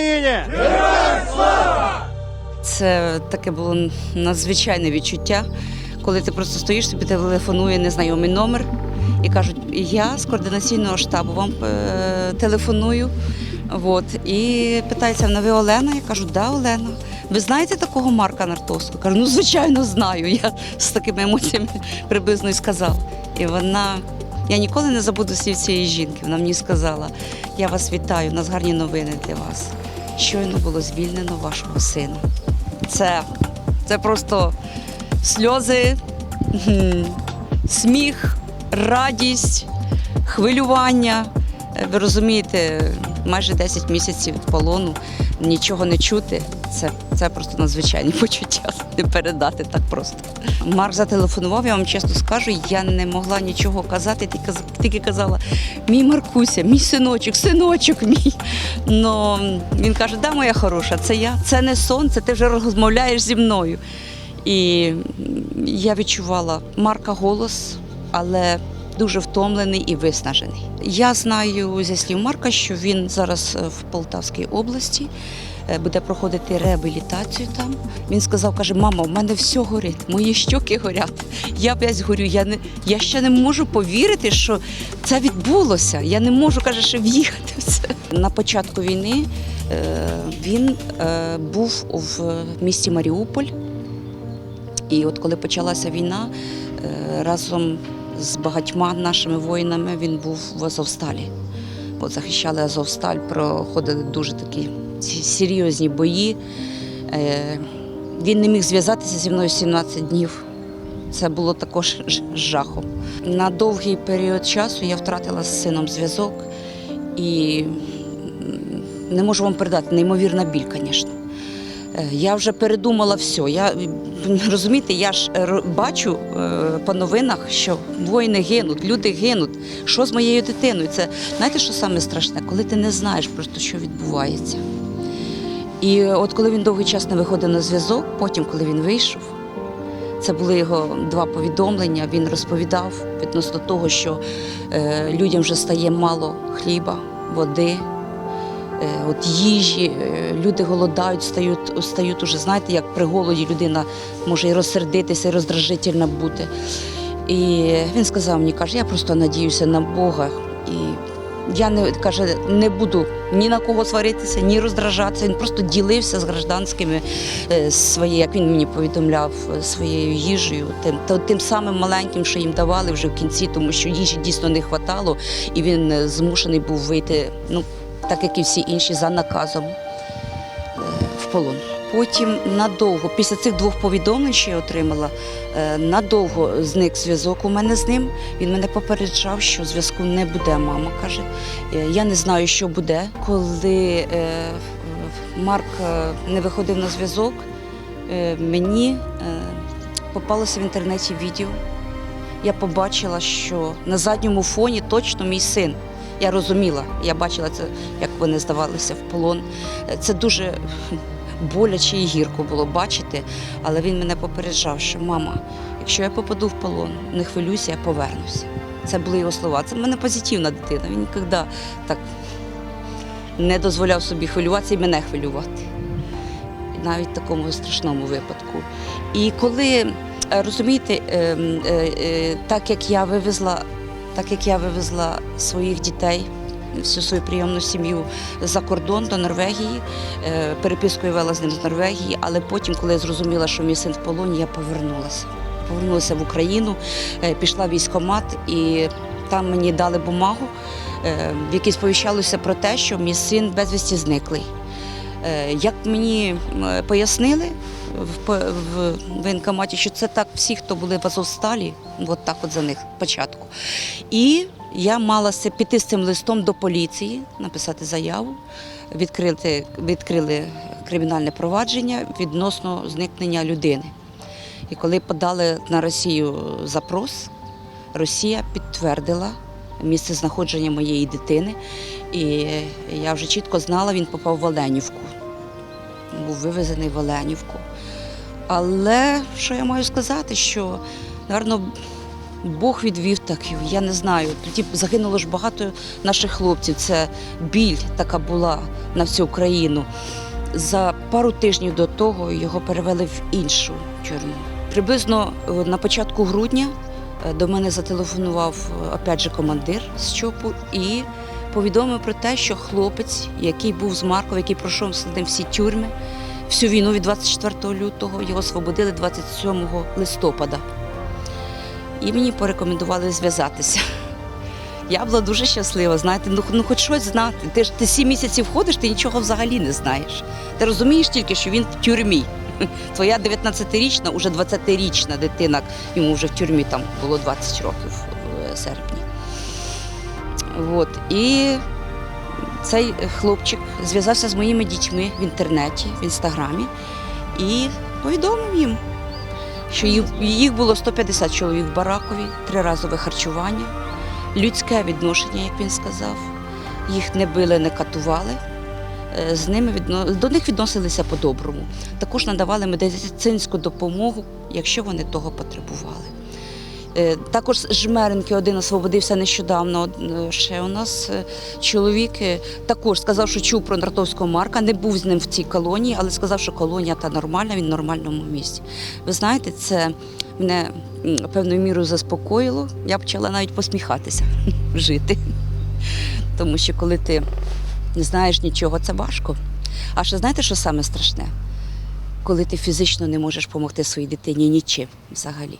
Україні! Це таке було надзвичайне відчуття, коли ти просто стоїш, тобі телефонує незнайомий номер і кажуть, я з координаційного штабу вам е, телефоную. От, і питається, «Ну, ви Олена? Я кажу, да, Олена. Ви знаєте такого Марка Нартовського? Кажу, ну звичайно знаю. Я з такими емоціями приблизно і сказав. І вона, я ніколи не забуду слів цієї жінки. Вона мені сказала: я вас вітаю, у нас гарні новини для вас. Щойно було звільнено вашого сина. Це, це просто сльози, сміх, радість, хвилювання. Е, Ви розумієте, майже 10 місяців полону, нічого не чути. Це, це просто надзвичайні почуття. Не передати так просто. Марк зателефонував, я вам чесно скажу, я не могла нічого казати, тільки, казала: мій Маркуся, мій синочок, синочок мій. Но він каже, да, моя хороша, це я, це не сон, це ти вже розмовляєш зі мною. І я відчувала Марка голос, але дуже втомлений і виснажений. Я знаю зі слів Марка, що він зараз е, в Полтавській області. е, Буде проходити реабілітацію там. Він сказав, каже, мама, в мене все горить, мої щоки горять. Я весь горю. Я не я ще не можу повірити, що це відбулося. Я не можу, каже, ще в'їхати в це. На початку війни е, він був в місті Маріуполь. І от коли почалася війна, разом з багатьма нашими воїнами він був в Азовсталі. От захищали Азовсталь, проходили дуже такі серйозні бої. Е, Він не міг зв'язатися зі мною 17 днів. Це було також жахом. На довгий період часу я втратила з сином зв'язок і не можу вам передати неймовірна біль, звісно. Е, Я вже передумала все. Я розумієте, я ж е, бачу е, по новинах, що воїни гинуть, люди гинуть. Що з моєю дитиною? Це знаєте, що саме страшне? Коли ти не знаєш просто, що відбувається. І от коли він довгий час не виходив на зв'язок, потім, коли він вийшов, це були його два повідомлення. Він розповідав відносно того, що людям вже стає мало хліба, води, от їжі, е, люди голодають, стають, стають уже, знаєте, як при голоді людина може і розсердитися, і роздражительна бути. І він сказав мені, каже, я просто надіюся на Бога. І я не каже, не буду ні на кого сваритися, ні роздражатися. Він просто ділився з гражданськими е, своєю, як він мені повідомляв, е, своєю їжею, тим, тим самим маленьким, що їм давали вже в кінці, тому що їжі дійсно не вистачало, і він е, змушений був вийти, ну так як і всі інші, за наказом е, в полон. Потім надовго, після цих двох повідомлень, що я отримала, е, надовго зник зв'язок у мене з ним. Він мене попереджав, що зв'язку не буде. Мама каже, Е, я не знаю, що буде. Коли Марк не виходив на зв'язок, мені попалося в інтернеті відео. Я побачила, що на задньому фоні точно мій син. Я розуміла, я бачила це, як вони здавалися в полон. Це дуже боляче і гірко було бачити, але він мене попереджав, що мама, якщо я попаду в полон, не хвилюйся, я повернуся. Це були його слова. Це в мене позитивна дитина. Він ніколи так не дозволяв собі хвилюватися і мене хвилювати. Навіть в такому страшному випадку. І коли е, розумієте, ем, е, е, так як я вивезла, так як я вивезла своїх дітей, всю свою прийомну сім'ю за кордон до Норвегії, е, перепискою вела з ним з Норвегії, але потім, коли я зрозуміла, що мій син в полоні, я повернулася. Повернулася в Україну, е, пішла в військкомат і там мені дали бумагу, е, в якій сповіщалося про те, що мій син безвісті зниклий. Як мені пояснили в, воєнкоматі, що це так всі, хто були в Азовсталі, от так от за них спочатку. І я мала піти з цим листом до поліції, написати заяву, відкрити, відкрили кримінальне провадження відносно зникнення людини. І коли подали на Росію запрос, Росія підтвердила місце знаходження моєї дитини. І я вже чітко знала, він попав в Оленівку. Був вивезений в Оленівку. Але що я маю сказати, що, напевно, Бог відвів так, я не знаю. Тоді загинуло ж багато наших хлопців. Це біль така була на всю Україну. За пару тижнів до того його перевели в іншу тюрму. Приблизно е, на початку грудня е, до мене зателефонував е, опять же командир з ЧОПу і повідомив про те, що хлопець, який був з Маркова, який пройшов з ним всі тюрми, всю війну від 24 лютого, його освободили 27 листопада. І мені порекомендували зв'язатися. Я була дуже щаслива, знаєте, ну, ну хоч щось знати. Ти ж ти сім місяців ходиш, ти нічого взагалі не знаєш. Ти розумієш тільки, що він в тюрмі. Твоя 19-річна, уже 20-річна дитина, йому вже в тюрмі там було 20 років в серпні. От. І цей хлопчик зв'язався з моїми дітьми в інтернеті, в інстаграмі і повідомив їм, що їх- було 150 чоловік в Баракові, триразове харчування, людське відношення, як він сказав. Їх не били, не катували. Е, З ними відно... до них відносилися по-доброму. Також надавали медицинську допомогу, якщо вони того потребували. Е, Також з Жмеренки один освободився нещодавно. Е, Ще у нас е, чоловік також сказав, що чув про Нартовського Марка, не був з ним в цій колонії, але сказав, що колонія та нормальна, він в нормальному місці. Ви знаєте, це мене певною мірою заспокоїло. Я почала навіть посміхатися, жити. Тому що коли ти не знаєш нічого, це важко. А ще знаєте, що саме страшне? Коли ти фізично не можеш допомогти своїй дитині нічим взагалі.